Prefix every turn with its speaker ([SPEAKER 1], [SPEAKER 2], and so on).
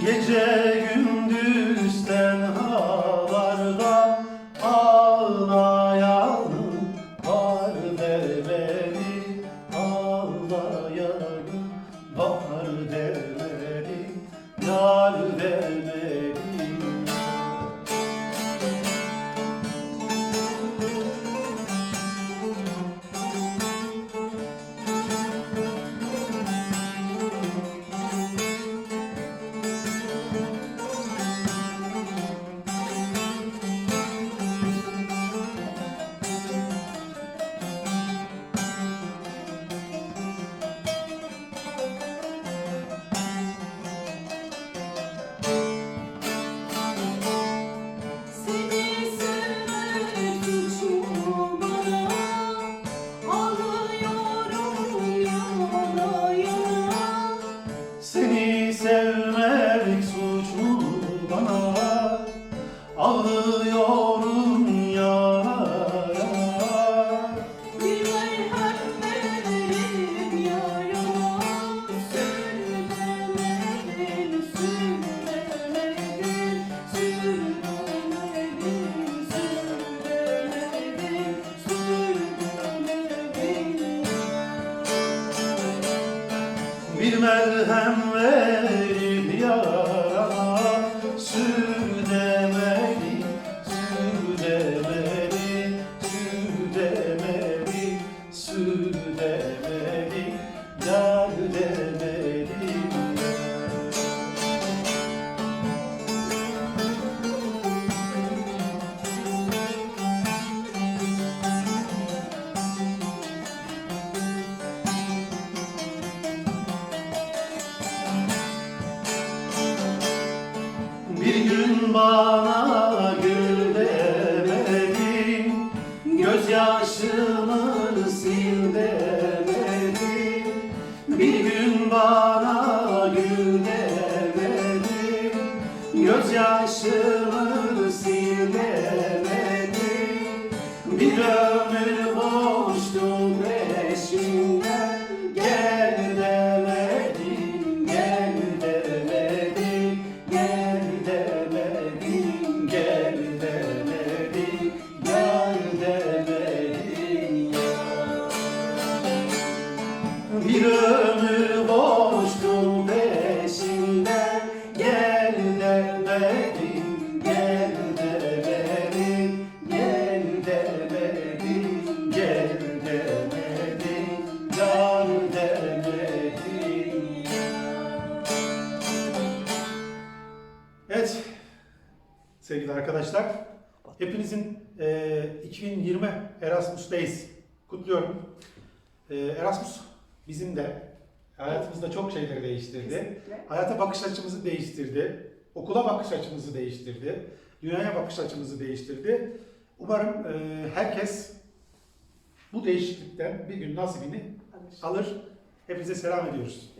[SPEAKER 1] Gece gündüz tenhalarda sevmek suç mu bana Ağlıyorum Bir merhem
[SPEAKER 2] verip yarama Sür gün sevgili arkadaşlar hepinizin e, 2020 Erasmus Days kutluyorum. E, Erasmus bizim de hayatımızda çok şeyleri değiştirdi.
[SPEAKER 1] Kesinlikle.
[SPEAKER 2] Hayata bakış açımızı değiştirdi. Okula bakış açımızı değiştirdi. Dünyaya bakış açımızı değiştirdi. Umarım e, herkes bu değişiklikten bir gün nasibini
[SPEAKER 1] Alır.
[SPEAKER 2] alır. Hepinize selam ediyoruz.